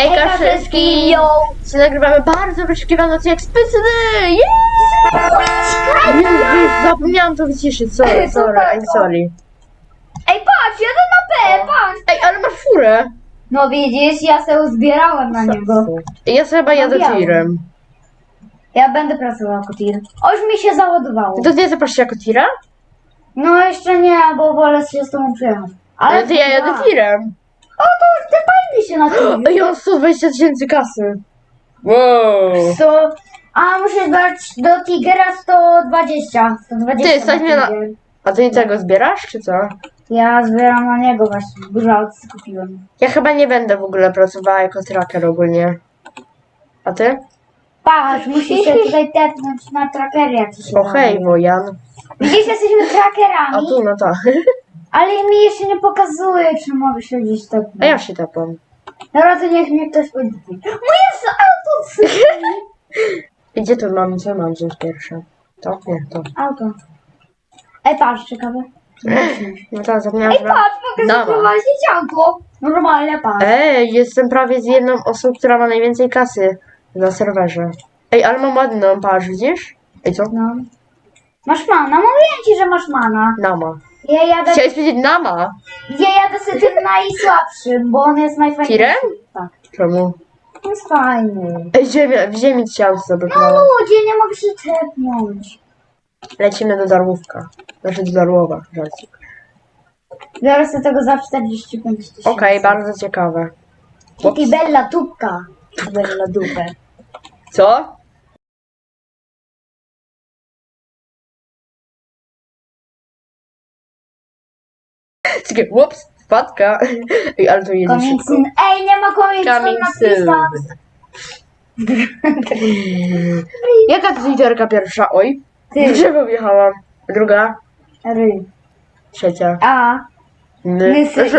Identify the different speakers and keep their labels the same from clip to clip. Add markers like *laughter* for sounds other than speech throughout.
Speaker 1: Hejka wszystkim! Dzisiaj nagrywamy bardzo wyczekiwany odcinek specjalny! Jezus, zapomniałam to wyciszyć, sorry, sorry, I'm sorry.
Speaker 2: Ej, patrz, jeden na P, patrz!
Speaker 1: Ej, ale masz furę!
Speaker 2: No widzisz, ja se uzbierałem na niego.
Speaker 1: Ja sobie chyba jadę tirem.
Speaker 2: Ja będę pracował jako tir. O, już mi się załadowało.
Speaker 1: Ty to nie zapraszać jako tira?
Speaker 2: No jeszcze nie, bo wolę się z tobą przyjechać.
Speaker 1: Ale ty ja jadę
Speaker 2: dwa.
Speaker 1: tirem.
Speaker 2: O, to już ty fajny się na tym.
Speaker 1: Ej, on 120 tysięcy kasy. Wow.
Speaker 2: So, a musisz dać do Tigera 120. 120
Speaker 1: Ty, stać mnie na-
Speaker 2: Tiger.
Speaker 1: A ty tego zbierasz, czy co?
Speaker 2: Ja zbieram na niego właśnie. Dużo aukcji kupiłem.
Speaker 1: Ja chyba nie będę w ogóle pracowała jako tracker ogólnie. A ty?
Speaker 2: Patrz, musisz się tutaj tepnąć na trackery jakiś.
Speaker 1: O hej, Wojan.
Speaker 2: Widzisz, jesteśmy
Speaker 1: A tu, no to. *laughs*
Speaker 2: ale mi jeszcze nie pokazuje, czy mogę się gdzieś
Speaker 1: A
Speaker 2: tepnąć.
Speaker 1: ja się tepam.
Speaker 2: Dobra, to niech mnie ktoś powie. Moje auto!
Speaker 1: I *laughs* Gdzie to mam? Co mam wziąć pierwsze? To? Nie, to.
Speaker 2: Auto. Ej, patrz, ciekawe. *laughs*
Speaker 1: No to zapomniałam,
Speaker 2: Ej,
Speaker 1: że...
Speaker 2: patrz,
Speaker 1: Dawaj.
Speaker 2: zaprowadzić auto. Normalnie, patrz.
Speaker 1: Ej, jestem prawie z jedną osobą, która ma najwięcej kasy na serwerze. Ej, ale mam ładną, patrz, widzisz? Ej, co?
Speaker 2: No. Masz mana, mówiłem ci, że masz mana.
Speaker 1: Nama.
Speaker 2: Ja jadę,
Speaker 1: Chciałeś powiedzieć nama?
Speaker 2: ja jadę z tym najsłabszym, bo on jest najfajniejszy.
Speaker 1: Tirem?
Speaker 2: Tak.
Speaker 1: Czemu?
Speaker 2: On jest fajny.
Speaker 1: Ej, ziemia, w ziemi chciałam sobie
Speaker 2: No
Speaker 1: no.
Speaker 2: ludzie, nie mogę się tepnąć.
Speaker 1: Lecimy do Darłówka. Znaczy do Darłowa, żarcik.
Speaker 2: Biorę sobie tego za 45 tysięcy.
Speaker 1: Okej, bardzo ciekawe.
Speaker 2: Kitty Bella tubka. Bella dupę.
Speaker 1: Co? Takie, ups, wpadka. Ej, ale to jedzie
Speaker 2: Coming
Speaker 1: szybko.
Speaker 2: soon. Ej, nie ma coming soon
Speaker 1: Coming
Speaker 2: na
Speaker 1: soon. *laughs* Jaka to literka pierwsza? Oj,
Speaker 2: Ty.
Speaker 1: drzewo wjechałam. Druga,
Speaker 2: Ry.
Speaker 1: trzecia.
Speaker 2: A.
Speaker 1: Ny.
Speaker 2: Nysy.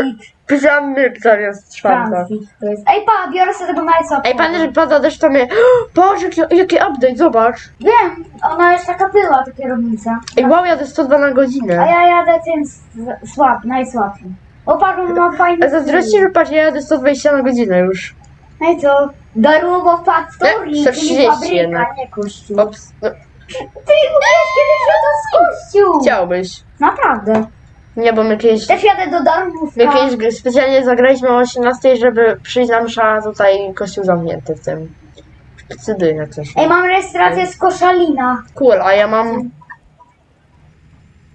Speaker 2: Francji. To jest. Ej, pa, biorę sobie tego najsłabszego.
Speaker 1: Ej, panie, że pada deszcz, to mnie... *gasps* Boże, jaki, jaki update, zobacz.
Speaker 2: Wiem, ona jest taka była, ta kierownica.
Speaker 1: Ej, wow, jadę 102 na
Speaker 2: A
Speaker 1: godzinę.
Speaker 2: ja jadę tym s- słab, najsłabszym. O, patrz, on ma fajny
Speaker 1: A zazdrości, że patrz, ja jadę 120 na godzinę już.
Speaker 2: No i co? Darłowo Factory,
Speaker 1: Nie,
Speaker 2: czyli
Speaker 1: 130
Speaker 2: fabryka,
Speaker 1: jednak.
Speaker 2: nie kościół.
Speaker 1: Ops, no,
Speaker 2: Ty mówiłeś kiedyś, że to jest kościół.
Speaker 1: chciałbyś.
Speaker 2: Naprawdę.
Speaker 1: Nie, bo my kiedyś,
Speaker 2: Też jadę do Darmówka.
Speaker 1: my kiedyś gry- specjalnie zagraliśmy o 18, żeby przyjść na msza, tutaj kościół zamknięty w tym. W jak coś.
Speaker 2: Ej, mam rejestrację z Koszalina.
Speaker 1: Cool, a ja mam...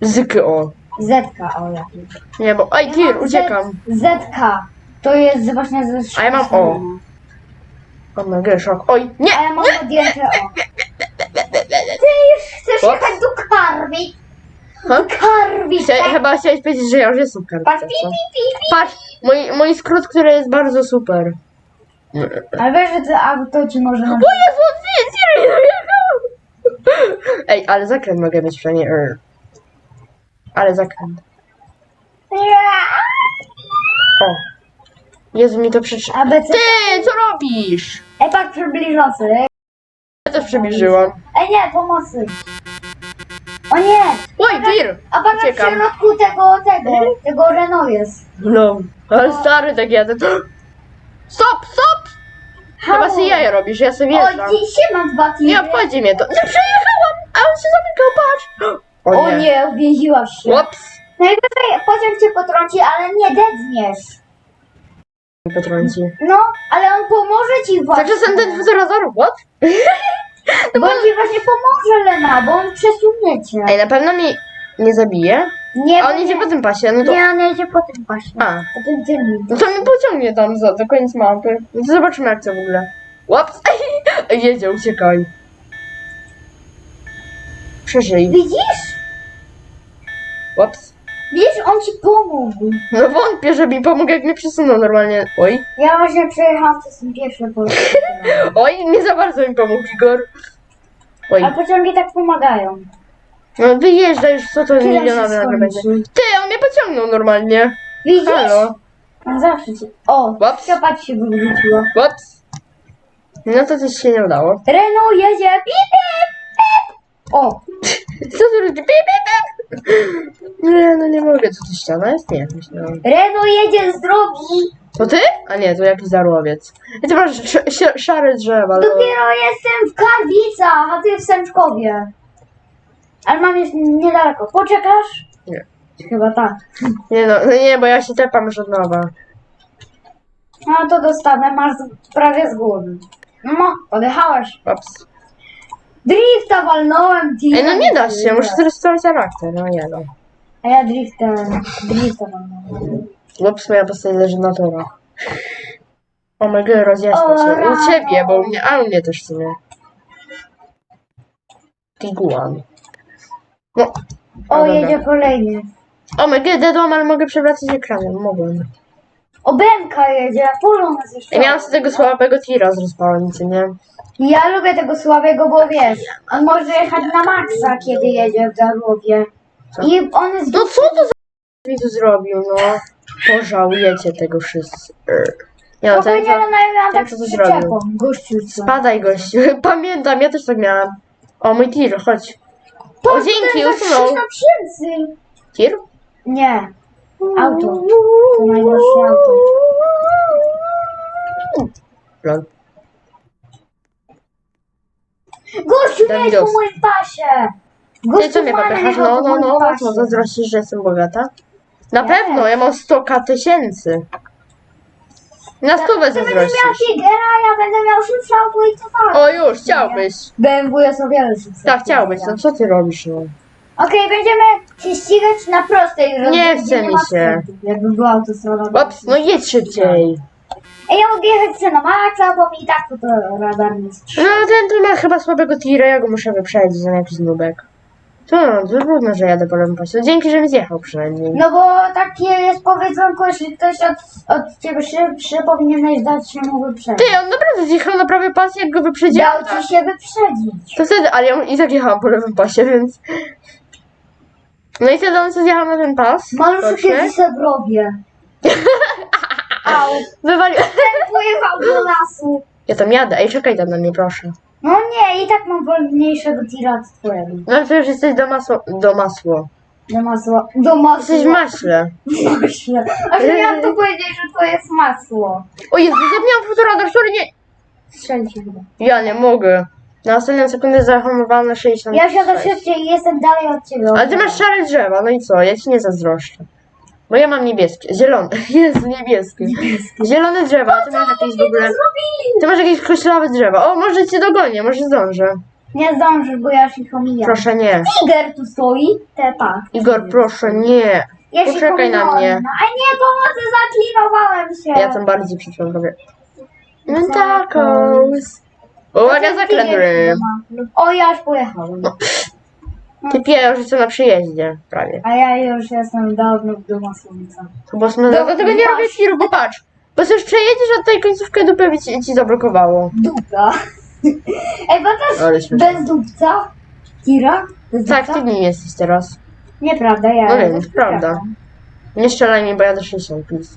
Speaker 1: Zyky, o.
Speaker 2: Zetka, o jakiś.
Speaker 1: Nie, bo... Ej, tir, uciekam.
Speaker 2: Zetka. To jest właśnie ze
Speaker 1: A ja mam O. O, mega szok. Oj, nie!
Speaker 2: A ja mam odjęte O. Ty już chcesz
Speaker 1: What?
Speaker 2: jechać do Karwi.
Speaker 1: Ha?
Speaker 2: Karwi,
Speaker 1: Chcia,
Speaker 2: tak?
Speaker 1: chyba chciałeś powiedzieć, że ja już jestem
Speaker 2: Patrz, pi,
Speaker 1: co?
Speaker 2: pi, pi, pi.
Speaker 1: Patrz, mój, mój skrót, który jest bardzo super.
Speaker 2: Ale wiesz, że to auto ci może...
Speaker 1: O Jezu, ty, dojechał! Ej, ale zakręt mogę mieć przynajmniej. er. Ale zakręt. O. Jezu, mi to przeczy...
Speaker 2: ABC.
Speaker 1: Ty, co robisz?
Speaker 2: Ej, patrz, przybliżocy.
Speaker 1: Ja też przybliżyłam.
Speaker 2: Ej, nie, pomocy. O nie!
Speaker 1: Oj, tir!
Speaker 2: A patrz, w
Speaker 1: Uciekam.
Speaker 2: środku tego, tego, tego Renault jest.
Speaker 1: No, ale stary tak jadę. *gasps* Stop, stop! Chyba sobie jaja robisz, ja sobie
Speaker 2: O,
Speaker 1: wjeżdżam.
Speaker 2: dzisiaj mam dwa tiry.
Speaker 1: Nie obchodzi mnie to. Nie przejechałam! A on się zamykał, patrz!
Speaker 2: O nie, uwięziłaś się.
Speaker 1: Ups!
Speaker 2: Najwyżej pociąg cię potrąci, ale nie dedzniesz.
Speaker 1: Potrąci.
Speaker 2: No, ale on pomoże ci właśnie.
Speaker 1: Tymczasem ten wzorazor, what? *laughs*
Speaker 2: Bo on ci właśnie pomoże, Lena, bo on przesunie cię.
Speaker 1: Ej, na pewno mnie nie zabije.
Speaker 2: Nie,
Speaker 1: A on idzie po tym pasie, no to...
Speaker 2: Nie, on jedzie po tym właśnie.
Speaker 1: A,
Speaker 2: Po tym
Speaker 1: no to mnie pociągnie tam za, do końca mapy. No to zobaczymy jak to w ogóle. Ups! *laughs* Ej, jedzie, uciekaj. Przeżyj.
Speaker 2: Widzisz?
Speaker 1: Ups.
Speaker 2: Widzisz, on ci pomógł.
Speaker 1: No wątpię, że mi pomógł, jak mnie przesunął normalnie. Oj.
Speaker 2: Ja właśnie przejechałam przez tym pierwsze pole. *laughs*
Speaker 1: Oj, nie za bardzo mi pomógł, Igor. Oj.
Speaker 2: A pociągi tak pomagają.
Speaker 1: No wyjeżdża już, co to
Speaker 2: Tyle się
Speaker 1: milionowy nagle będzie.
Speaker 2: skończy.
Speaker 1: Ty, on mnie pociągnął normalnie.
Speaker 2: Widzisz?
Speaker 1: Halo.
Speaker 2: On zawsze ci... O,
Speaker 1: Ups.
Speaker 2: ściopa ci się wywróciła.
Speaker 1: Ups. No to coś się nie udało.
Speaker 2: Renault jedzie, pip, pip, pip. O, *laughs*
Speaker 1: Co tu robi? Pip, pip, pip. Nie, no nie mogę. Co to ściana jest? Nie, myślałam.
Speaker 2: Renault jedzie z drogi.
Speaker 1: To ty? A nie, to jakiś darłowiec. I ty masz sz- sz- szare drzewa. No.
Speaker 2: Dopiero jestem w Karwicach, a ty w Sęczkowie. Ale mam już niedaleko. Poczekasz?
Speaker 1: Nie.
Speaker 2: Chyba tak.
Speaker 1: Nie no, no nie, bo ja się tepam już od nowa.
Speaker 2: No to dostanę, masz prawie z głowy. No, podjechałeś.
Speaker 1: Ops.
Speaker 2: Drifta walnąłem.
Speaker 1: Ej, no nie da się, muszę zresetować charakter, no nie no.
Speaker 2: A ja driftem, drifta walnąłem.
Speaker 1: Ups, moja postać leży na torach. O my god,
Speaker 2: O,
Speaker 1: cię. U
Speaker 2: rano.
Speaker 1: ciebie, bo u mnie, a u mnie też w sumie. Tiguan. No.
Speaker 2: O,
Speaker 1: dobra.
Speaker 2: jedzie kolejny.
Speaker 1: O my god, ale mogę przewracać ekranem, mogłem.
Speaker 2: O, Benka jedzie, pulą nas jeszcze.
Speaker 1: Ja miałam z tego słabego tira z respawnicy, nie?
Speaker 2: Ja lubię tego słabego, bo wiesz, on może jechać na maksa, kiedy jedzie w Darłowie.
Speaker 1: Co?
Speaker 2: I on jest...
Speaker 1: No co to za mi tu zrobił, no? Pożałujecie tego wszyscy. Nie no, ten to...
Speaker 2: ale ja
Speaker 1: ten
Speaker 2: tak
Speaker 1: co
Speaker 2: z
Speaker 1: to
Speaker 2: przyczepą.
Speaker 1: zrobił?
Speaker 2: Gościu, co?
Speaker 1: Spadaj gościu. *laughs* Pamiętam, ja też tak miałam. O, mój tir, chodź. O, dzięki, usunął.
Speaker 2: tysięcy.
Speaker 1: Tir?
Speaker 2: Nie. Auto. To najgorsze auto.
Speaker 1: Lol.
Speaker 2: Gościu, nie jest po moim pasie.
Speaker 1: Ty co mnie
Speaker 2: fajny
Speaker 1: popychasz? No,
Speaker 2: po
Speaker 1: no,
Speaker 2: moim
Speaker 1: no,
Speaker 2: pasie.
Speaker 1: no, zazdrościsz, że jestem bogata? Na
Speaker 2: Nie.
Speaker 1: pewno, ja mam 100 tysięcy. Na stówę
Speaker 2: Ty będziesz miał
Speaker 1: zazdrościsz.
Speaker 2: Tigera, ja będę miał co fakt.
Speaker 1: O, już, chciałbyś.
Speaker 2: BMW jest o wiele szybsze.
Speaker 1: Tak, chciałbyś, no co ty robisz, no?
Speaker 2: Okej, będziemy się ścigać na prostej drodze.
Speaker 1: Nie
Speaker 2: gdzie
Speaker 1: chce mi się.
Speaker 2: skrętów, Jakby była autostrada.
Speaker 1: Ops, no jedź szybciej.
Speaker 2: Ej, ja mogę jechać sobie na maksa, bo mi tak to, radar nie strzela.
Speaker 1: No, ten tu ma chyba słabego tira, ja go muszę wyprzedzić za jakiś nubek. To no, to trudno, że jadę po lewym pasie. No, Dzięki, że mi zjechał przynajmniej.
Speaker 2: No bo takie jest powiedzonko, jeśli ktoś od, od ciebie szybszy, powinieneś dać się mu wyprzedzić.
Speaker 1: Ty, on naprawdę zjechał na prawy pas, jak go wyprzedziłem.
Speaker 2: Dał ci się wyprzedzić.
Speaker 1: To wtedy, ale ja i tak jechałam po lewym pasie, więc... No i wtedy on sobie zjechał na ten pas. Boczny.
Speaker 2: jest w robię. Au,
Speaker 1: Wywalił...
Speaker 2: pojechał do lasu.
Speaker 1: Ja tam jadę, ej, czekaj tam na mnie, proszę.
Speaker 2: No nie, i tak mam wolniejszego tira od twojego.
Speaker 1: No to już jesteś do masło... do masło.
Speaker 2: Do masła. Do masła.
Speaker 1: Jesteś w maśle.
Speaker 2: Maśle. A że miałam to powiedzieć, że to jest masło.
Speaker 1: O Jezu, zapomniałam fotoradar, sorry, nie...
Speaker 2: Strzelcie chyba.
Speaker 1: Ja nie mogę. Na ostatnią sekundę zahamowałam na 60.
Speaker 2: Ja wsiadam szybciej i jestem dalej od ciebie.
Speaker 1: Ale ty masz szare drzewa, no i co? Ja ci nie zazdroszczę. Bo ja mam niebieskie, zielone. *laughs* Jezu, niebieskie. Zielone drzewa, ty masz jakieś w ogóle... Ty masz jakieś koślawe drzewa. O, może cię dogonię, może zdążę.
Speaker 2: Nie zdążysz, bo ja się omijam.
Speaker 1: Proszę nie.
Speaker 2: Tiger tu stoi. Te tak.
Speaker 1: Igor, proszę nie.
Speaker 2: Ja się
Speaker 1: Poczekaj na mnie.
Speaker 2: A nie, pomocy, zaklinowałem się.
Speaker 1: Ja tam bardziej przyszłam. Uwaga, zakręt
Speaker 2: tiger
Speaker 1: rym.
Speaker 2: nie ma. O, ja już pojechałem.
Speaker 1: Ty co na przyjeździe, prawie.
Speaker 2: A ja już jestem dawno w domu słońca.
Speaker 1: To bo no, dlatego nie robię tiru, bo patrz. Bo już przejedziesz, a tutaj końcówkę dupy by ci, ci zablokowało.
Speaker 2: Dupka. *laughs* Ej, bo też
Speaker 1: Ale śmieszne.
Speaker 2: bez dupca? Tira? Bez
Speaker 1: Tak,
Speaker 2: dupca?
Speaker 1: ty nim jesteś teraz.
Speaker 2: Nieprawda, ja
Speaker 1: No wiem,
Speaker 2: jestem
Speaker 1: prawda. Nie strzelaj mi, bo ja do 60, please.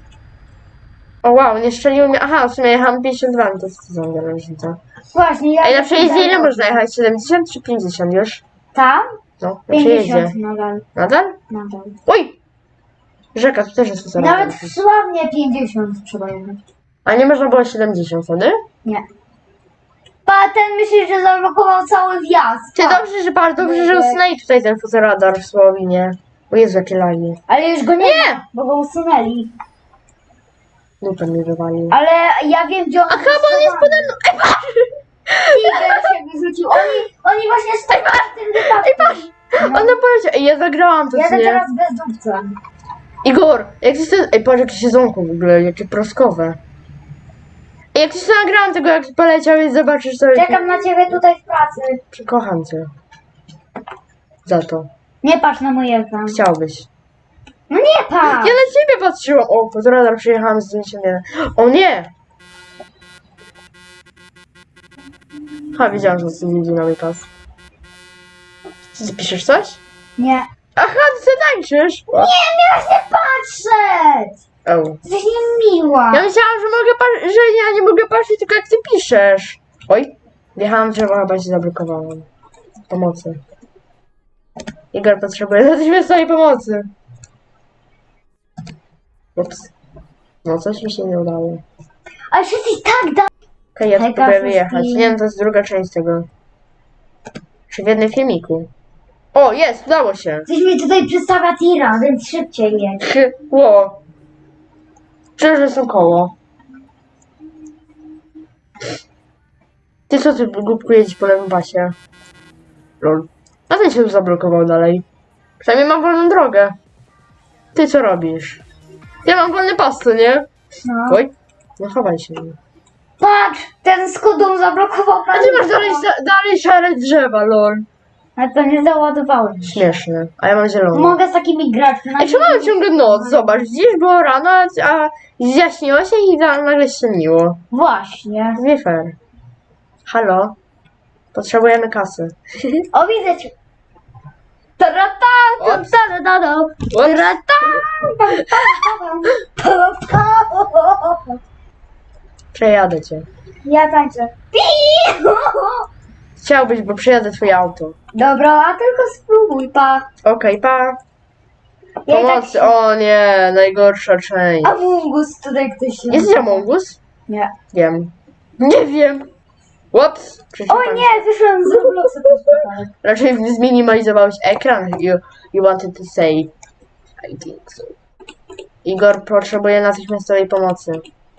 Speaker 1: O wow, nie strzeliło mnie. Aha, w sumie jechałam 52, no to jest co za różnica.
Speaker 2: Właśnie, ja
Speaker 1: Ej, na
Speaker 2: jestem
Speaker 1: przejeździe ile można jechać? 70 czy 50 już?
Speaker 2: Tam?
Speaker 1: No, przejeździe.
Speaker 2: 50 nadal.
Speaker 1: Nadal?
Speaker 2: Nadal.
Speaker 1: Oj! Rzeka, tu też jest to samo.
Speaker 2: Nawet w Sławnie 50 trzeba jechać.
Speaker 1: A nie można było 70 wtedy?
Speaker 2: Nie. Pa, ten myśli, że zablokował cały wjazd.
Speaker 1: Ty
Speaker 2: Pa.
Speaker 1: dobrze, że bardzo dobrze, że usunęli tutaj ten fotoradar w Słowinie. O Jezu, jakie lagi.
Speaker 2: Ale już go nie,
Speaker 1: Nie!
Speaker 2: ma, bo go usunęli.
Speaker 1: Dupę mi wywalił.
Speaker 2: Ale ja wiem, gdzie on
Speaker 1: A chyba on jest mną. Ej, patrz!
Speaker 2: Tiger się wyrzucił. Oni, oni właśnie stoją w tym wypadku.
Speaker 1: Patrz! Ona poleciała. Ej, ja zagrałam to, co
Speaker 2: Jadę
Speaker 1: nie?
Speaker 2: teraz bez dupca.
Speaker 1: Igor, jak ty to... Ej, patrz, jakie siedzonko w ogóle, jakie proskowe. Ej, jak ty to nagrałam tego, jak poleciał i zobaczysz sobie...
Speaker 2: Czekam na ciebie tutaj w pracy.
Speaker 1: Kocham cię. Za to.
Speaker 2: Nie patrz na mój ekran.
Speaker 1: Chciałbyś.
Speaker 2: No nie patrz!
Speaker 1: Ja na ciebie patrzyłam. O, fotoradar przyjechałam z 91. O nie! Ha, wiedziałam, że na mój pas. Ty piszesz coś?
Speaker 2: Nie.
Speaker 1: Aha, ty sobie tańczysz!
Speaker 2: Nie, miałaś nie patrzeć!
Speaker 1: O.
Speaker 2: Jesteś niemiła.
Speaker 1: Ja myślałam, że mogę pa- że ja nie mogę patrzeć tylko jak ty piszesz. Oj, wjechałam drzewo, chyba się zablokowałam. Pomocy. Igor potrzebuje *laughs* natychmiastowej pomocy. Ups. No coś mi się nie udało.
Speaker 2: Ale jesteś tak da...
Speaker 1: Okej, ja tu
Speaker 2: Hejka,
Speaker 1: próbuję
Speaker 2: wszystkim.
Speaker 1: wyjechać. Nie wiem, to jest druga część tego. Czy w jednym filmiku? O, jest, udało się.
Speaker 2: Coś mi tutaj przedstawia tira, więc szybciej jedź.
Speaker 1: Trzy, ło. Przecież są koło. Ty co ty głupku jedziesz po lewym pasie? Lol. A ten się tu zablokował dalej. Przynajmniej mam wolną drogę. Ty co robisz? Ja mam wolny pas, co nie?
Speaker 2: No.
Speaker 1: Oj, no chowaj się.
Speaker 2: Patrz, ten skudą zablokował
Speaker 1: A ty masz dalej, dalej szare drzewa, lol.
Speaker 2: Ale to nie załadowałem.
Speaker 1: Śmieszne. A ja mam zieloną.
Speaker 2: Mogę z takimi grać.
Speaker 1: A czemu mamy ciągle noc? Zobacz, dziś było rano, a zjaśniło się i na- nagle ściemniło.
Speaker 2: Właśnie.
Speaker 1: Nie fair. Halo? Potrzebujemy kasy. *laughs*
Speaker 2: O, widzę cię. Tarata,
Speaker 1: Ops.
Speaker 2: tarata, tarata,
Speaker 1: Przejadę cię.
Speaker 2: Ja tańczę.
Speaker 1: Chciałbyś, bo przejadę twoje auto.
Speaker 2: Dobra, a tylko spróbuj, pa.
Speaker 1: Okej, pa.
Speaker 2: Ja i tak
Speaker 1: Pomocy. O nie, najgorsza część.
Speaker 2: A Mungus tutaj ktoś się...
Speaker 1: Jest Among Us?
Speaker 2: Nie.
Speaker 1: Wiem. Nie wiem. Ups.
Speaker 2: O nie, wyszłem z Robloxa też tutaj.
Speaker 1: Raczej zminimalizowałeś ekran. You, you wanted to say. I think so. Igor potrzebuje natychmiastowej pomocy.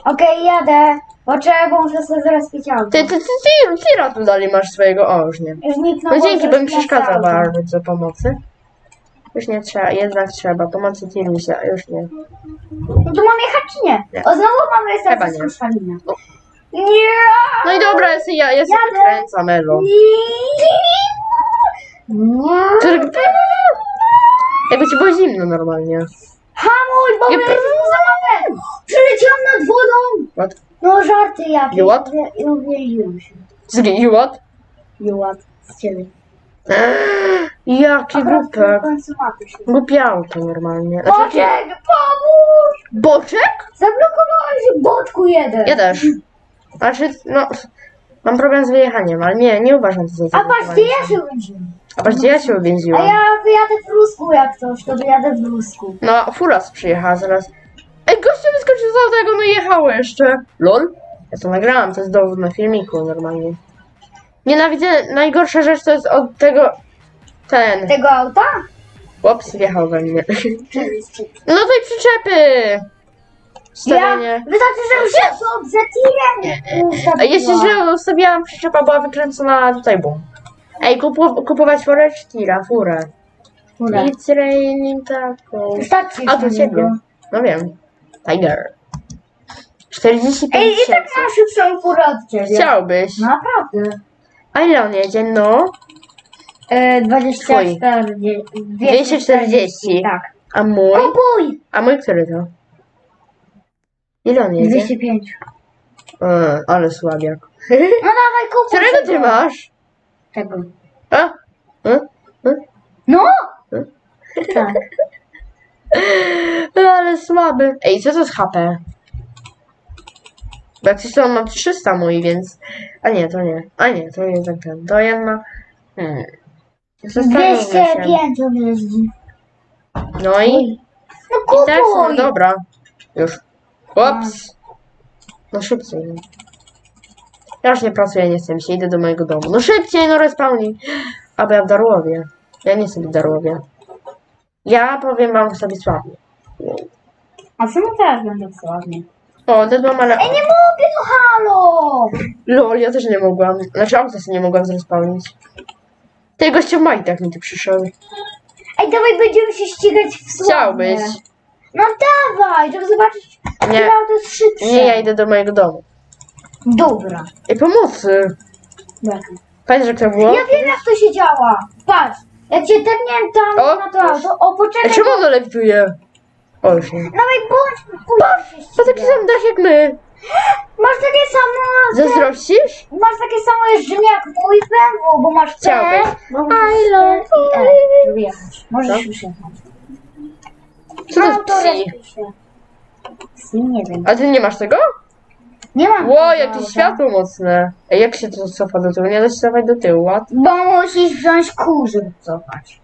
Speaker 2: Okej, jadę. Poczekaj, muszę sobie zrespić auto.
Speaker 1: Ty, ty, ty, ty, ty tu dalej masz swojego. O, już nie.
Speaker 2: Już.
Speaker 1: No dzięki, bym przeszkadzał bardzo pomocy. Już nie trzeba, jednak trzeba. Pomocy Tirusia, już nie.
Speaker 2: No to mam jechać czy nie?
Speaker 1: Nie.
Speaker 2: O, znowu mamy
Speaker 1: Chyba nie.
Speaker 2: Słyszalina.
Speaker 1: No.
Speaker 2: Nie!
Speaker 1: No i dobra, ja sobie, ja, ja sobie
Speaker 2: Jadę.
Speaker 1: kręcam, Elo.
Speaker 2: Nie!
Speaker 1: Ty- Jakby ci było zimno normalnie.
Speaker 2: Bo mapę! Przyleciałam nad wodą!
Speaker 1: What?
Speaker 2: No żarty jakie.
Speaker 1: You what?
Speaker 2: I uwieliłem się.
Speaker 1: Zgi, you what?
Speaker 2: You what? Z ciebie.
Speaker 1: Jaki głupek. auto normalnie. Znaczy,
Speaker 2: Boczek, pomóż!
Speaker 1: boczek?
Speaker 2: Zablokowałem się, boczku jeden.
Speaker 1: Ja też. Znaczy, no... Mam problem z wyjechaniem, ale nie, nie uważam to za
Speaker 2: A
Speaker 1: zablokowanie
Speaker 2: ja się uwięziłem.
Speaker 1: A patrz, gdzie ja się
Speaker 2: A
Speaker 1: uwięziłam.
Speaker 2: ja wyjadę w Rusku jak coś, to wyjadę w Rusku.
Speaker 1: No, furas przyjechała zaraz. Ej, gościu wyskoczył z auta, jak ono jechało jeszcze. Lol? Ja to nagrałam, to jest dowód na filmiku normalnie. Nienawidzę, najgorsza rzecz to jest od tego... Ten.
Speaker 2: Tego auta?
Speaker 1: Chłops wjechał we mnie. No tej przyczepy!
Speaker 2: Ja,
Speaker 1: Stawianie.
Speaker 2: wystarczy, że już jest od Zetirem.
Speaker 1: A jeszcze źle ustawiałam, przyczepa była wykręcona tutaj, bum. Ej, kupu, kupować furę czy tira? Furę. It's raining taco.
Speaker 2: Wystarczy
Speaker 1: A to ciebie. No wiem. Tiger. 45
Speaker 2: Ej, i tak
Speaker 1: tysięcy.
Speaker 2: mam szybszą furę od ciebie.
Speaker 1: Chciałbyś.
Speaker 2: Naprawdę.
Speaker 1: A ile on jedzie? No.
Speaker 2: E, 24.
Speaker 1: 240.
Speaker 2: Tak.
Speaker 1: A mój?
Speaker 2: Kupuj!
Speaker 1: A mój który to? Ile on jedzie?
Speaker 2: 205.
Speaker 1: E, ale słabiak. *laughs* *laughs*
Speaker 2: No dawaj, kupuj.
Speaker 1: Którego ty masz?
Speaker 2: Tego.
Speaker 1: A? E? E?
Speaker 2: No! Tak. *laughs*
Speaker 1: Ale słaby. Ej, co to jest HP? Bo jak coś to on ma 300 mój, więc... A nie, to nie. A nie, to jednak ten. To jedna... Hmm. Zastanówmy się.
Speaker 2: 205 on jeździ.
Speaker 1: No i...
Speaker 2: No
Speaker 1: I tak, no
Speaker 2: kupuj!
Speaker 1: dobra. Już. Ups. No szybciej. Ja już nie pracuję, nie chcę mi się, idę do mojego domu. No szybciej, no respawning. Albo ja w Darłowie. Ja nie sobie w Darłowie. Ja powiem wam sobie słabnie.
Speaker 2: A co my teraz będę sławnie?
Speaker 1: O, Deadmam, ale...
Speaker 2: Ej, nie mogę, no halo!
Speaker 1: Lol, ja też nie mogłam. Znaczy, auto sobie nie mogłam zrespawnić. Ty gościu w majtach mi tu przyszedł.
Speaker 2: Ej, dawaj, będziemy się ścigać w sławnie.
Speaker 1: Chciałbyś.
Speaker 2: No dawaj, żeby zobaczyć,
Speaker 1: Nie.
Speaker 2: które auto jest szybsze.
Speaker 1: Nie, ja idę do mojego domu.
Speaker 2: Dobra.
Speaker 1: Ej, pomocy.
Speaker 2: Dobra.
Speaker 1: Pamiętasz, jak to było?
Speaker 2: Ja wiem, jak to się działa. Patrz, jak cię tepnię tam
Speaker 1: O,
Speaker 2: na to auto, o
Speaker 1: Ej,
Speaker 2: poczekaj,
Speaker 1: czemu ono lewituje? O, już nie.
Speaker 2: dawaj, bądź, się
Speaker 1: To taki sam dach jak my.
Speaker 2: Masz takie samo,
Speaker 1: Zazdrościsz?
Speaker 2: masz takie samo jeżdżenie jak mój BMW, bo masz P,
Speaker 1: Chciałbyś.
Speaker 2: bo
Speaker 1: I love
Speaker 2: i E, żeby jechać. Możesz
Speaker 1: Co?
Speaker 2: już jechać.
Speaker 1: Co to jest. Psi,
Speaker 2: nie wiem.
Speaker 1: A ty nie masz tego?
Speaker 2: Nie mam
Speaker 1: Ło, jakie
Speaker 2: auta.
Speaker 1: światło mocne. Ej, jak się to cofa do tyłu? Nie da się cofać do tyłu, what?
Speaker 2: Bo musisz wziąć kół, żeby cofać.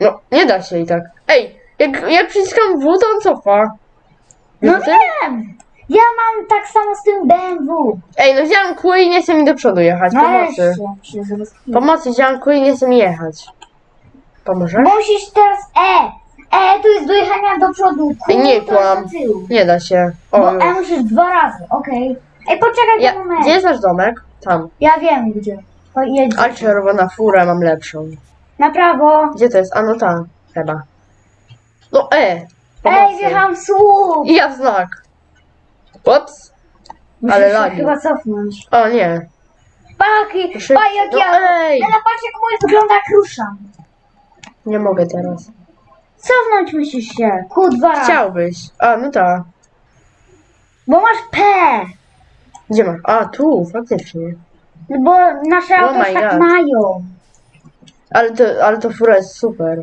Speaker 1: No, nie da się i tak. Ej, jak, jak przyciskam W, to on cofa.
Speaker 2: No
Speaker 1: tym?
Speaker 2: wiem! Ja mam tak samo z tym BMW.
Speaker 1: Ej, no wziąłem kły i nie chcę mi do przodu jechać. Pomocy.
Speaker 2: Nareszcie. się zrozumie.
Speaker 1: Pomocy wziąłem kły i nie chcę mi jechać. Pomożesz?
Speaker 2: Musisz teraz E. E to jest do jechania do przodu.
Speaker 1: Ej, nie
Speaker 2: to
Speaker 1: kłam.
Speaker 2: jest do tyłu.
Speaker 1: Nie da się. O,
Speaker 2: Bo
Speaker 1: już.
Speaker 2: E musisz dwa razy, okej. Ej, poczekaj
Speaker 1: ja,
Speaker 2: moment.
Speaker 1: Gdzie jest nasz domek? Tam.
Speaker 2: Ja wiem gdzie. To jedź.
Speaker 1: Ale czerwona fura mam lepszą.
Speaker 2: Na prawo.
Speaker 1: Gdzie to jest? A no ta, chyba. No E!
Speaker 2: Ej,
Speaker 1: Pomocy.
Speaker 2: wjechałam w słup.
Speaker 1: I ja w znak. Ups.
Speaker 2: Musisz
Speaker 1: Ale
Speaker 2: się
Speaker 1: lagi.
Speaker 2: chyba cofnąć.
Speaker 1: O nie.
Speaker 2: Paki,
Speaker 1: Szybko.
Speaker 2: pa jak
Speaker 1: No
Speaker 2: ja.
Speaker 1: ej!
Speaker 2: Ale patrz jak mój wygląda jak ruszam.
Speaker 1: Nie mogę teraz.
Speaker 2: Cofnąć musisz się. Q dwa razy.
Speaker 1: Chciałbyś. A, no ta.
Speaker 2: Bo masz P.
Speaker 1: Gdzie masz? A, tu, faktycznie.
Speaker 2: No Bo nasze
Speaker 1: Oh
Speaker 2: auta
Speaker 1: my
Speaker 2: tak
Speaker 1: God.
Speaker 2: mają.
Speaker 1: Ale to, ale to fura jest super.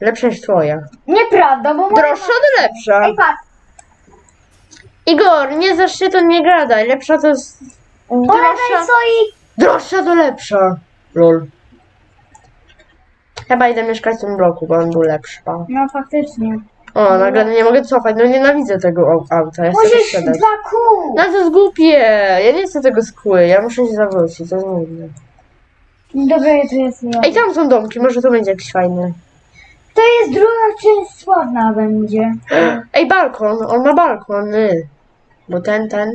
Speaker 1: Lepsza niż twoja.
Speaker 2: Nieprawda, bo moja
Speaker 1: Droższa to lepsza.
Speaker 2: Ej, patrz.
Speaker 1: Igor, nie się to nie gadaj. Lepsza to jest... Droższa,
Speaker 2: stoi.
Speaker 1: droższa to lepsza. Lol. Chyba idę mieszkać w tym bloku, bo on był lepszy. Pa.
Speaker 2: No faktycznie.
Speaker 1: O, nagle nie mogę cofać. No nienawidzę tego au- auta. Ja chcę sprzedać.
Speaker 2: dwa Q.
Speaker 1: No to jest głupie. Ja nie chcę tego skły. Ja muszę się zawrócić. To jest nudne.
Speaker 2: Dobra, ja tu jest ja.
Speaker 1: Ej, tam są domki. Może to będzie jakiś fajny.
Speaker 2: To jest druga część sławna będzie.
Speaker 1: Ej, balkon. On ma balkon. y. Bo ten, ten...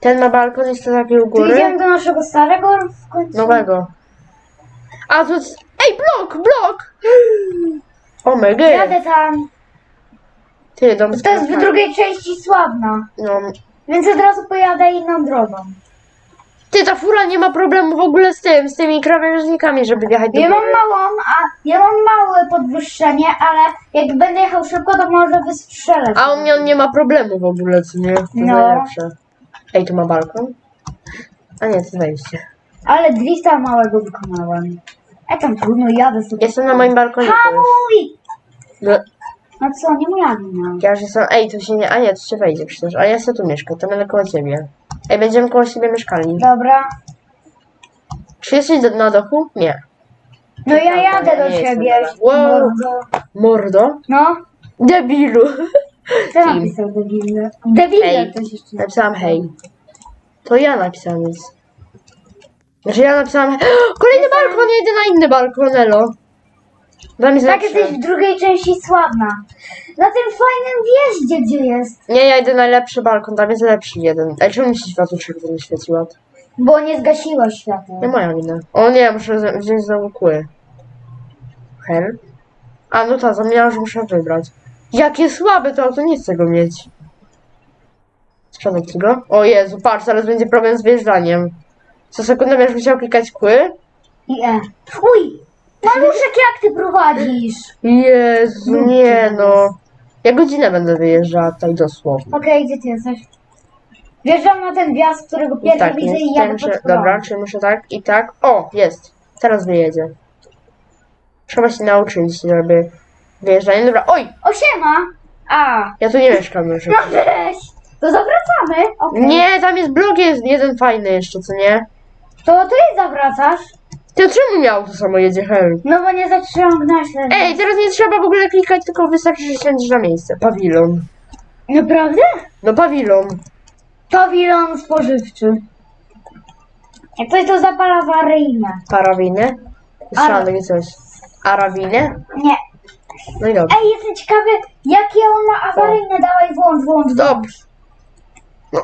Speaker 1: Ten ma balkon, jest to taki u
Speaker 2: Tu
Speaker 1: góry.
Speaker 2: idziemy do naszego starego w końcu.
Speaker 1: Nowego. A to jest... Ej, blok, blok! O my god.
Speaker 2: Jadę tam.
Speaker 1: Ty, dom
Speaker 2: To jest w drugiej części sławna.
Speaker 1: No.
Speaker 2: Więc od razu pojadę inną drogą.
Speaker 1: Ty, ta fura nie ma problemu w ogóle z tym, z tymi krawężnikami, żeby wjechać do
Speaker 2: Ja mam
Speaker 1: góry.
Speaker 2: małą, a ja mam małe podwyższenie, ale jak będę jechał szybko, to może wystrzelę.
Speaker 1: A u mnie on nie ma problemu w ogóle, co nie? To
Speaker 2: No.
Speaker 1: najlepsze. Ej, tu ma balkon? A nie, to wejście.
Speaker 2: Ale drifta małego wykonałem. E tam trudno, jadę sobie.
Speaker 1: Jestem na moim balkonie.
Speaker 2: Hamuj!
Speaker 1: No,
Speaker 2: No co, nie moja wina.
Speaker 1: ja już jestem... Ej, tu się nie... A nie, tu się wejdzie przecież. A ja sobie tu mieszkam, to będę koło ciebie. Ej, będziemy koło siebie mieszkali.
Speaker 2: Dobra.
Speaker 1: Czy jesteś do- na dochu? Nie.
Speaker 2: No ja jadę
Speaker 1: ja
Speaker 2: do
Speaker 1: nie jestem dobra. Wow.
Speaker 2: Mordo.
Speaker 1: Mordo?
Speaker 2: No,
Speaker 1: Debilu. *laughs*
Speaker 2: co
Speaker 1: Kim?
Speaker 2: napisał debile? Debile
Speaker 1: Hej.
Speaker 2: jeszcze.
Speaker 1: Napisałam hej. To ja napisałam jest. Znaczy ja napisałam *gasps* Kolejny balkon, jedę na inny balkon, elo. Mi
Speaker 2: Tak jesteś w drugiej części sławna. Na tym fajnym wjeździe, gdzie jest.
Speaker 1: Nie, ja idę na lepszy balkon, tam jest lepszy jeden. Ej, czemu mi się światło czerwone świeciło?
Speaker 2: Bo nie zgasiła światła.
Speaker 1: Nie moja wina. O nie, muszę z- wziąć znowu kły. Hel? A no ta, zapomniałam, że muszę wybrać. Jakie słabe to auto, nie chcę go mieć. Sprzedać go? O Jezu, patrz, zaraz będzie problem z wjeżdżaniem. Co sekundę będziesz musiał klikać kły?
Speaker 2: I E. Uj! Maluszek, jak ty prowadzisz?
Speaker 1: Jezu, nie no. Ja godzinę będę wyjeżdżała tutaj dosłownie.
Speaker 2: Okej, gdzie ty jesteś? Wjeżdżam na ten wjazd, którego pierwszy
Speaker 1: tak,
Speaker 2: widzę i
Speaker 1: tutaj
Speaker 2: jadę
Speaker 1: muszę. Dobra, czy muszę tak i tak? O, jest. Teraz wyjedzie. Trzeba się nauczyć, żeby wyjeżdżanie. Dobra, oj!
Speaker 2: O, siema! A,
Speaker 1: Ja tu nie mieszkam już.
Speaker 2: no weź! To zawracamy? Okej.
Speaker 1: Nie, tam jest blok jest jeden fajny jeszcze, co nie?
Speaker 2: To ty zawracasz?
Speaker 1: Ty czemu miał to samo jedzie hel?
Speaker 2: No bo nie zaciągnąłeś ten.
Speaker 1: Ej, teraz nie trzeba w ogóle klikać, tylko wystarczy, że siądziesz na miejsce. Pawilon.
Speaker 2: Naprawdę?
Speaker 1: No pawilon.
Speaker 2: Pawilon spożywczy. Jak coś to zapala awaryjne.
Speaker 1: Parawiny? Słyszałam
Speaker 2: Ale-
Speaker 1: takie coś. Arawiny?
Speaker 2: Nie.
Speaker 1: No i dobrze.
Speaker 2: Ej, jestem ciekawy, jakie on ma awaryjne. Dawaj, włącz, włącz.
Speaker 1: Dobrze. No.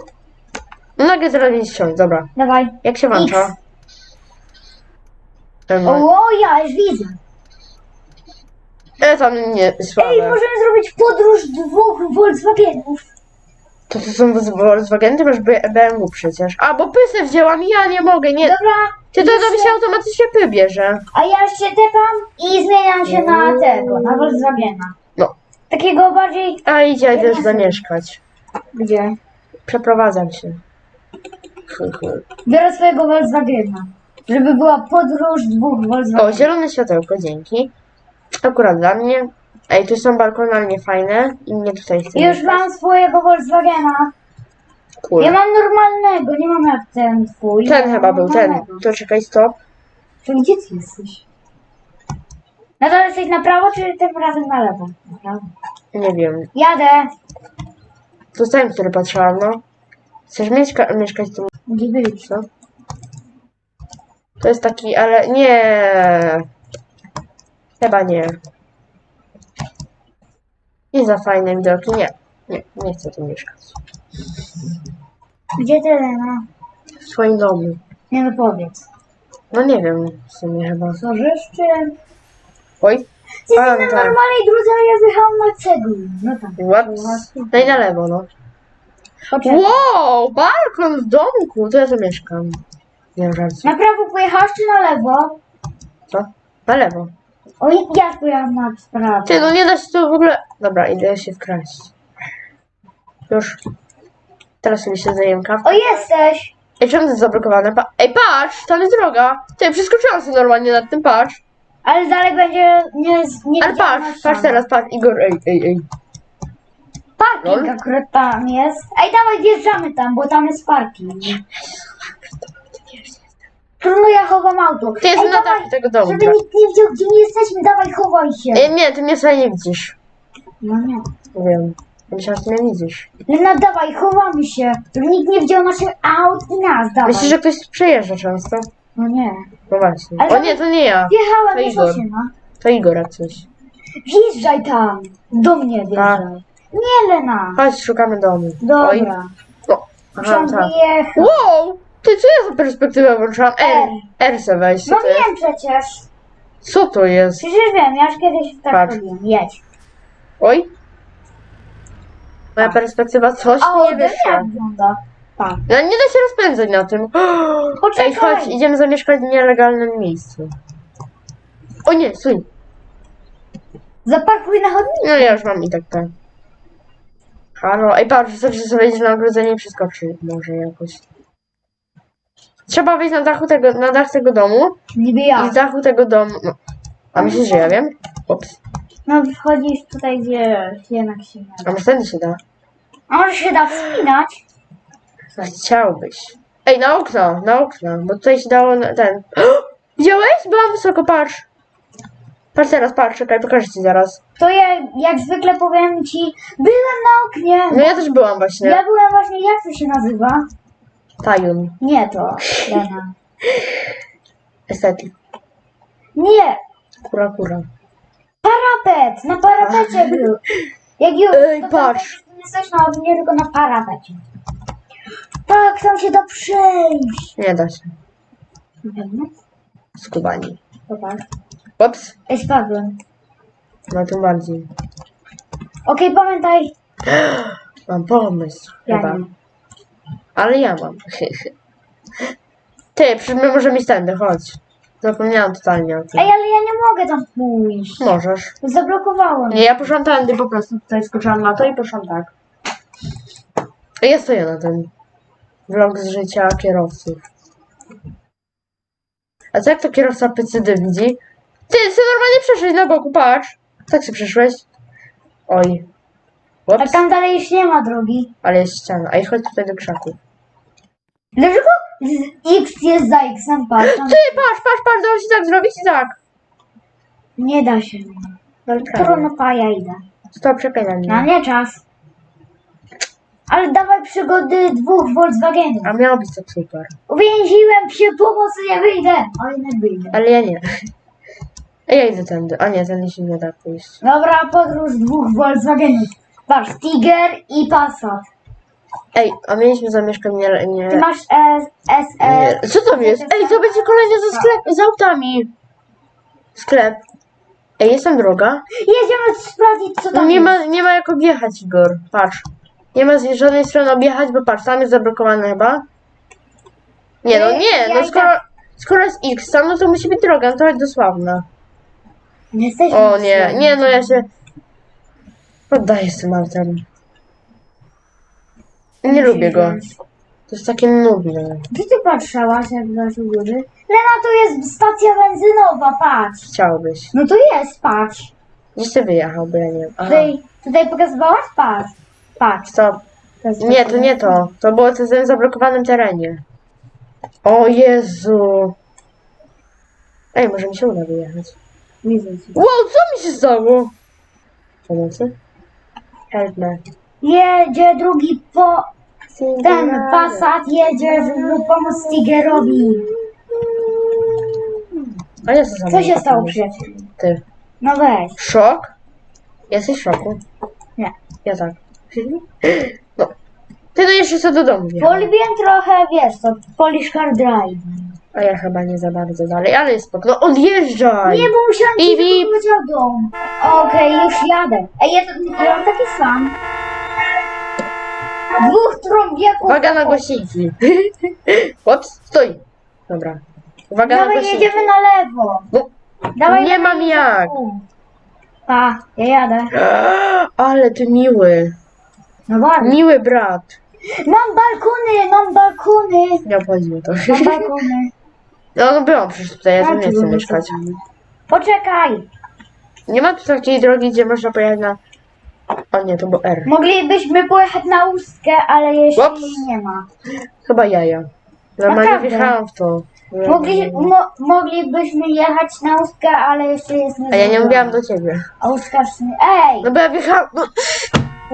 Speaker 1: Nagle będzie ściąć, dobra.
Speaker 2: Dawaj.
Speaker 1: Jak się włącza?
Speaker 2: X.
Speaker 1: Em,
Speaker 2: O, ja już widzę.
Speaker 1: E, tam nie,
Speaker 2: Ej,
Speaker 1: słabe.
Speaker 2: możemy zrobić podróż dwóch Volkswagenów.
Speaker 1: To to są Volkswagen, ty masz B- BMW przecież. A, bo pysę wzięłam i ja nie mogę, nie.
Speaker 2: Dobra.
Speaker 1: Ty to
Speaker 2: jeszcze-
Speaker 1: tam się automatycznie py bierze.
Speaker 2: A ja się tepam i zmieniam się na tego, na Volkswagena.
Speaker 1: No.
Speaker 2: Takiego bardziej...
Speaker 1: A idzie też zamieszkać.
Speaker 2: Gdzie?
Speaker 1: Przeprowadzam się. Hu, hu.
Speaker 2: Biorę swojego Volkswagena. Żeby była podróż dwóch
Speaker 1: O,
Speaker 2: Volkswagenów.
Speaker 1: zielone światełko, dzięki. Akurat dla mnie. Ej, tu są balkony, ale nie fajne. I nie tutaj chcę.
Speaker 2: Już mam swojego Volkswagena.
Speaker 1: Cool.
Speaker 2: Ja mam normalnego, nie mam jak ten twój.
Speaker 1: Ten chyba był, ten. To czekaj, stop.
Speaker 2: To gdzie ty jesteś? Nadal jesteś na prawo, czy tym razem na lewo? Na prawo.
Speaker 1: Nie wiem.
Speaker 2: Jadę.
Speaker 1: To ten, który patrzyłam, no. Chcesz mieszka mieszkać tu?
Speaker 2: Gdzie byliście?
Speaker 1: Co? To jest taki, ale nie. Chyba nie. Nie za fajne widoki, nie. Nie, nie chcę tu mieszkać.
Speaker 2: Gdzie ty, Lena?
Speaker 1: W swoim domu.
Speaker 2: Nie no powiedz.
Speaker 1: No nie wiem, w sumie chyba.
Speaker 2: Złożysz czy...
Speaker 1: Oj,
Speaker 2: Ty
Speaker 1: A,
Speaker 2: na
Speaker 1: no tak.
Speaker 2: normalnej drodze, ale ja zjechałam na cegły. No tak.
Speaker 1: what? Daj na lewo, no.
Speaker 2: Poczekaj.
Speaker 1: Wow, balkon w domku, to ja tu mieszkam. Nie wiem, żarcie.
Speaker 2: Na prawo pojechałaś czy na lewo?
Speaker 1: Co? Na lewo.
Speaker 2: Oj, ja pojechałam na prawo.
Speaker 1: Ty, no nie da się tu w ogóle... Dobra, idę się wkraść. Już. Teraz sobie się zajmę.
Speaker 2: O, jesteś!
Speaker 1: Ej, czemu to jest zablokowane? Pa Ej, patrz, tam jest droga. Ty, przeskoczyłam sobie normalnie nad tym, patrz.
Speaker 2: Ale dalej będzie nie... nie
Speaker 1: Ale patrz, patrz teraz, patrz, Igor, ej, ej, ej.
Speaker 2: Parking
Speaker 1: Lol.
Speaker 2: akurat tam jest. Ej, dawaj, wjeżdżamy tam, bo tam jest parking. Chowam auto.
Speaker 1: Ty jestem
Speaker 2: Ej,
Speaker 1: na
Speaker 2: dawaj,
Speaker 1: dachu tego domu.
Speaker 2: Żeby
Speaker 1: tak.
Speaker 2: nikt nie widział, gdzie my jesteśmy, dawaj, chowaj się.
Speaker 1: Ej, nie, ty mnie sobie nie widzisz.
Speaker 2: No nie.
Speaker 1: Wiem. Myślałam, że ty mnie widzisz.
Speaker 2: Lena, dawaj, chowamy się. Żeby nikt nie widział naszych aut i nas, dawaj.
Speaker 1: Myślisz, że ktoś przejeżdża często?
Speaker 2: No nie.
Speaker 1: No właśnie.
Speaker 2: Ale
Speaker 1: O
Speaker 2: to-
Speaker 1: nie, to nie ja.
Speaker 2: Wjechałem,
Speaker 1: To
Speaker 2: nie
Speaker 1: Igor.
Speaker 2: się ma.
Speaker 1: To Igor jak coś.
Speaker 2: Wjeżdżaj tam. Do mnie wjeżdżaj. Nie, Lena.
Speaker 1: Chodź, szukamy domu. Oj.
Speaker 2: Dobra.
Speaker 1: No. Aha,
Speaker 2: Muszę
Speaker 1: tak.
Speaker 2: wyjechać.
Speaker 1: Wow! Ty, co ja za perspektywę włączyłam? R. R se weź. Co
Speaker 2: No
Speaker 1: to jest?
Speaker 2: wiem przecież.
Speaker 1: Co to jest?
Speaker 2: Przecież wiem, ja już kiedyś tak
Speaker 1: Patrz.
Speaker 2: robiłem. Jedź.
Speaker 1: Oj. Moja perspektywa coś
Speaker 2: A
Speaker 1: nie
Speaker 2: ode mnie
Speaker 1: wyszła.
Speaker 2: wygląda? Tak.
Speaker 1: No, nie da się rozpędzać na tym. *gasps*
Speaker 2: Poczekaj.
Speaker 1: Ej, chodź, idziemy zamieszkać w nielegalnym miejscu. O nie, stój.
Speaker 2: Zaparkuj na chodniku.
Speaker 1: No ja już mam i tak tak. Halo, ej patrz, wystarczy sobie wejść na ogrodzenie i przeskoczy może jakoś. Trzeba wejść na dachu tego, na dach tego domu
Speaker 2: Niby
Speaker 1: i
Speaker 2: ja.
Speaker 1: z dachu tego domu. No. A myślisz, że ja wiem? Ups.
Speaker 2: No wchodzisz tutaj, gdzie jednak się nie
Speaker 1: A
Speaker 2: da.
Speaker 1: może tędy się da?
Speaker 2: A może się da wspinać?
Speaker 1: Chciałbyś. Ej, na okno, na okno, bo tutaj się dało na ten. *gasps* Widziałeś? Byłam wysoko, patrz. Patrz teraz, patrz, czekaj, pokażę ci zaraz.
Speaker 2: To ja jak zwykle powiem ci, byłem na oknie.
Speaker 1: No ja też byłam właśnie.
Speaker 2: Ja byłem właśnie, jak to się nazywa?
Speaker 1: Tajun.
Speaker 2: Nie to, Lena. *laughs*
Speaker 1: Estetyk.
Speaker 2: Nie,
Speaker 1: Kura, kura.
Speaker 2: parapet, na parapecie był. Jak już,
Speaker 1: Ej,
Speaker 2: to
Speaker 1: patrz.
Speaker 2: Nie jesteś na oknie, tylko na parapecie. Tak, tam się da przejść.
Speaker 1: Nie da się.
Speaker 2: Na pewno?
Speaker 1: Skubani. Ups.
Speaker 2: Ej, spadłem.
Speaker 1: No tym bardziej.
Speaker 2: Okej, pamiętaj. *gasps*
Speaker 1: Mam pomysł.
Speaker 2: Ja
Speaker 1: chyba.
Speaker 2: nie.
Speaker 1: Ale ja mam. *laughs* Ty, przecież my możemy iść tędy, chodź. Zapomniałam totalnie o tym.
Speaker 2: Ej, ale ja nie mogę tam pójść.
Speaker 1: Możesz.
Speaker 2: Zablokowało mnie.
Speaker 1: Nie, ja poszłam tędy, po prostu tutaj skoczyłam na to i poszłam tak. A ja stoję na tym. Vlog z życia kierowców. A co jak to kierowca PCD widzi? Ty, ty normalnie przeszłeś na boku, patrz. Tak się przeszłeś. Oj.
Speaker 2: A
Speaker 1: Ups,
Speaker 2: tam dalej już nie ma drogi.
Speaker 1: ale jest ściana. Ej, chodź tutaj do krzaków.
Speaker 2: Dlaczego z- X jest za X? Tam patrz.
Speaker 1: Ty, patrz, patrz, patrz, dało się tak zrobić i tak.
Speaker 2: nie da się.
Speaker 1: No.
Speaker 2: Trudno, pa, ja idę.
Speaker 1: Stop, czekaj na mnie.
Speaker 2: nie czas. Ale dawaj przygody dwóch Volkswagenów.
Speaker 1: A miało być tak super.
Speaker 2: Uwięziłem się, pomocy nie wyjdę. O, jednak wyjdę.
Speaker 1: Ale ja nie. Ja idę tędy. A nie, tędy się nie da pójść.
Speaker 2: Dobra, podróż dwóch Volkswagenów. Patrz, Tiger i Passat.
Speaker 1: Ej, a mieliśmy zamieszkać nie...
Speaker 2: Ty
Speaker 1: nie...
Speaker 2: masz S, SE.
Speaker 1: Nie. Co to jest? Ej, to będzie kolejny ze sklep, z autami. Sklep. Ej, jest tam droga?
Speaker 2: Jedziemy sprawdzić, co
Speaker 1: No
Speaker 2: tam
Speaker 1: nie
Speaker 2: jest.
Speaker 1: ma, nie ma jak objechać, Igor. Patrz. Nie ma z żadnej strony objechać, bo patrz, tam jest zablokowane chyba. Nie, no nie, no skoro, skoro jest X tam, no to musi być droga, no to chodź dosławna.
Speaker 2: Nie jesteśmy
Speaker 1: O nie, nie, no ja się poddaję z tym autem. Nie lubię go. To jest takie nudne.
Speaker 2: Gdzie ty patrzyłaś, jak dasz u góry? Lena, to jest stacja benzynowa, patrz.
Speaker 1: Chciałbyś.
Speaker 2: No to jest, patrz.
Speaker 1: Gdzieś ty wyjechał, bo ja nie wiem. Aha,
Speaker 2: Tutaj, tutaj pokazywałaś? Patrz. Patrz. jest
Speaker 1: Nie, to nie to. To było to w tym zablokowanym terenie. O Jezu. Ej, może mi się uda wyjechać.
Speaker 2: Widzę cię.
Speaker 1: Wow, co mi się stało? Pomocy? Help me.
Speaker 2: Jedzie drugi po... Ten Passat jedzie, żeby pomóc Tigerowi.
Speaker 1: A ja co
Speaker 2: Co się stało, przyjaciel?
Speaker 1: Ty.
Speaker 2: No weź.
Speaker 1: Szok? Jesteś w szoku?
Speaker 2: Nie.
Speaker 1: Ja tak. No. Ty no jeszcze co do domu wjechał.
Speaker 2: Polubiłem trochę, wiesz co, Polish Hard Drive.
Speaker 1: A ja chyba nie za bardzo dalej, ale jest spoko. No odjeżdżaj!
Speaker 2: Nie, bo musiałam ci
Speaker 1: bip.
Speaker 2: wypowiedzieć o dom. Okej, już jadę. Ej, ja, to- ja mam taki sam. Dwóch trąbieków.
Speaker 1: Uwaga na głośniki. *laughs* Chłop, stój. Dobra. Uwaga na
Speaker 2: Dawaj, jedziemy na lewo.
Speaker 1: No,
Speaker 2: Dawaj
Speaker 1: nie
Speaker 2: na
Speaker 1: mam jak.
Speaker 2: Pa, ja jadę. *gasps*
Speaker 1: Ale ty miły.
Speaker 2: No bardzo.
Speaker 1: Miły brat.
Speaker 2: Mam balkony, mam balkony.
Speaker 1: Nie obchodzi mnie to.
Speaker 2: Mam balkony.
Speaker 1: No, *laughs* no byłam przecież tutaj, ja tu nie chcę mieszkać.
Speaker 2: Poczekaj.
Speaker 1: Nie ma tu takiej drogi, gdzie można pojechać na... O nie, to było R.
Speaker 2: Moglibyśmy pojechać na ustkę, ale jeśli
Speaker 1: Ups.
Speaker 2: nie ma.
Speaker 1: Chyba jaja. Normalnie
Speaker 2: Naprawdę?
Speaker 1: wjechałam w to.
Speaker 2: Mogli, mo, moglibyśmy jechać na ustkę, ale jeszcze jest
Speaker 1: A ja nie mówiłam do ciebie.
Speaker 2: A sumie... Ej!
Speaker 1: No bo ja wjechałam... No,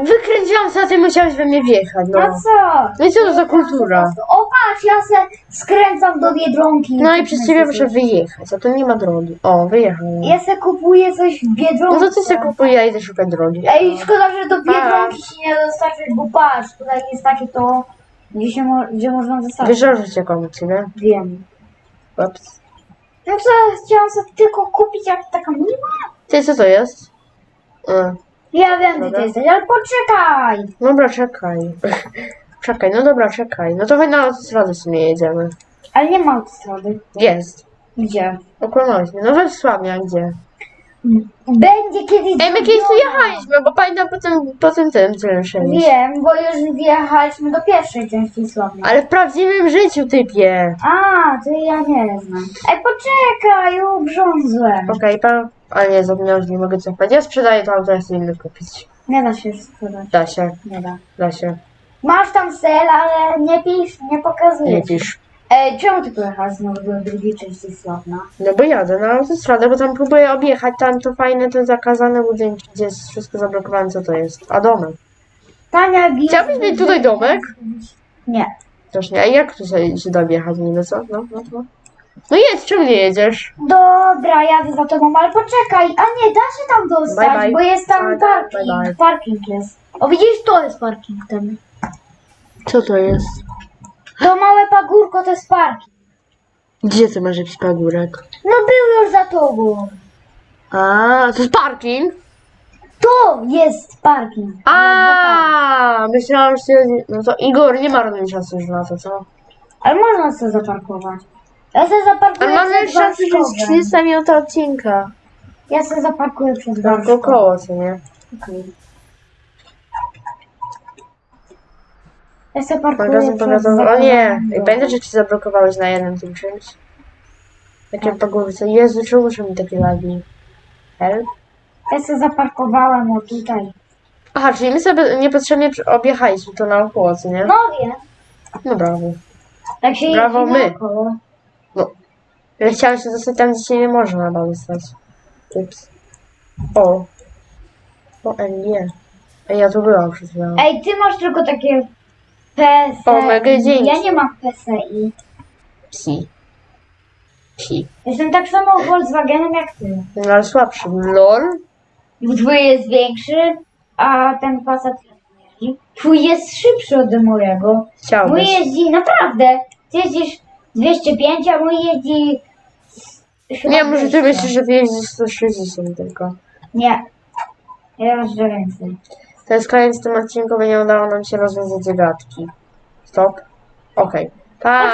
Speaker 1: wykręciłam się, a ty musiałeś we mnie wjechać, no.
Speaker 2: No co?
Speaker 1: No i co to za kultura?
Speaker 2: O patrz, ja se skręcam do Biedronki.
Speaker 1: No i przez ciebie muszę wyjechać, a tu nie ma drogi. O, wyjechałem.
Speaker 2: Ja se kupuję coś w
Speaker 1: No
Speaker 2: Biedronce.
Speaker 1: to ty sobie kupuj, ja idę szukać drogi.
Speaker 2: Ej, szkoda, że do Biedronki się nie dostarczyć, bo patrz, tutaj jest takie to, gdzie, się mo gdzie można dostarczyć.
Speaker 1: Wiesz, że cię komuś, nie?
Speaker 2: Wiem.
Speaker 1: Ups.
Speaker 2: No co, chciałam sobie tylko kupić jak taka miła.
Speaker 1: Ty, co to jest? E,
Speaker 2: Ja wiem, gdzie
Speaker 1: Dobra.
Speaker 2: ty jesteś, ale poczekaj.
Speaker 1: dobra, czekaj. *laughs* czekaj, no dobra, czekaj. No to chodź na autostradę w sumie jedziemy.
Speaker 2: Ale nie ma autostrady.
Speaker 1: Jest.
Speaker 2: Gdzie?
Speaker 1: Okłamałeś mnie. No we Wsławia, gdzie?
Speaker 2: Będzie kiedyś
Speaker 1: Ej, my kiedyś tu
Speaker 2: zrobiona.
Speaker 1: jechaliśmy, bo pamiętam po tym, po tym tym czymś.
Speaker 2: Wiem, bo już wjechaliśmy do pierwszej części Słowna.
Speaker 1: Ale w prawdziwym życiu, typie.
Speaker 2: A, to ja nie znam. Ej, poczekaj, ugrzązłem.
Speaker 1: Okej, pan... A nie, zapomniałam, że nie mogę cofać. Ja sprzedaję to auto, ja chcę inny kupić.
Speaker 2: Nie da się już sprzedać.
Speaker 1: Da się,
Speaker 2: Nie da.
Speaker 1: da się.
Speaker 2: Masz tam sel, ale nie pisz, nie pokazujesz.
Speaker 1: Nie pisz.
Speaker 2: Ej, czemu ty pojechałeś znowu do drugiej części Słowna?
Speaker 1: No bo jadę na autostradę, bo tam próbuję objechać tam to fajne, te zakazane budynki, gdzie jest wszystko zablokowane, co to jest. A domek?
Speaker 2: Tania bije...
Speaker 1: Chciałbyś mieć tutaj domek?
Speaker 2: Nie.
Speaker 1: Też nie. A jak tu się, się niby, co? No, no, no. No jedź, czemu nie jedziesz?
Speaker 2: Dobra, jadę za tobą, ale poczekaj. A nie, da się tam dostać,
Speaker 1: Bye, bye.
Speaker 2: bo jest tam
Speaker 1: Bye,
Speaker 2: parking.
Speaker 1: bye, bye.
Speaker 2: Parking jest. O, widzisz, to jest parking ten.
Speaker 1: Co to jest?
Speaker 2: To małe pagórko to jest parking.
Speaker 1: Gdzie ty masz jakiś pagórek?
Speaker 2: No był już za tobą.
Speaker 1: A, to jest parking?
Speaker 2: To jest parking.
Speaker 1: A, myślałam, że... No to Igor, nie marnuj czasu już na to, co?
Speaker 2: Ale można sobie zaparkować. Ja sobie
Speaker 1: A
Speaker 2: zaparkuję
Speaker 1: mamy
Speaker 2: przed
Speaker 1: szansę, że
Speaker 2: Warszawą.
Speaker 1: 30 minut odcinka.
Speaker 2: Ja sobie zaparkuję przed
Speaker 1: Tylko
Speaker 2: Warszawą.
Speaker 1: koło, co nie?
Speaker 2: Ja sobie parkuję
Speaker 1: Magazyn
Speaker 2: przed
Speaker 1: powiatowy. O nie! Ej, Pamiętasz, że ci zablokowałeś na jednym tym czymś? Takie
Speaker 2: Tak.
Speaker 1: pagórce. Jezu, czemu mi takie lagi? Help?
Speaker 2: Ja sobie zaparkowałem o tutaj.
Speaker 1: Aha, czyli my sobie niepotrzebnie przy- objechaliśmy to naokoło, co nie?
Speaker 2: No wiem.
Speaker 1: No brawo.
Speaker 2: Tak się
Speaker 1: Brawo,
Speaker 2: jeździ
Speaker 1: my.
Speaker 2: naokoło.
Speaker 1: Ja chciałem się dostać tam, gdzie się nie można chyba dostać. Ups. O. O, nie. Ej, ja tu byłam przed chwilą.
Speaker 2: Ej, ty masz tylko takie PSI.
Speaker 1: O, mega dzięki.
Speaker 2: Ja nie mam PSI.
Speaker 1: Psi. Psi.
Speaker 2: Jestem tak samo Volkswagenem jak ty.
Speaker 1: No ale słabszy. LOL?
Speaker 2: Twój jest większy, a ten Passat. Twój jest szybszy od mojego. Mój
Speaker 1: Chciałbyś.
Speaker 2: jeździ naprawdę. Ty jeździsz 205, a mój jeździ.
Speaker 1: Nie, może ty
Speaker 2: 200.
Speaker 1: myślisz, że ty jeździsz 160 tylko.
Speaker 2: Nie. Ja jeżdżę więcej.
Speaker 1: To jest koniec tym odcinku, bo nie udało nam się rozwiązać zagadki. Stop. Okej. Pa!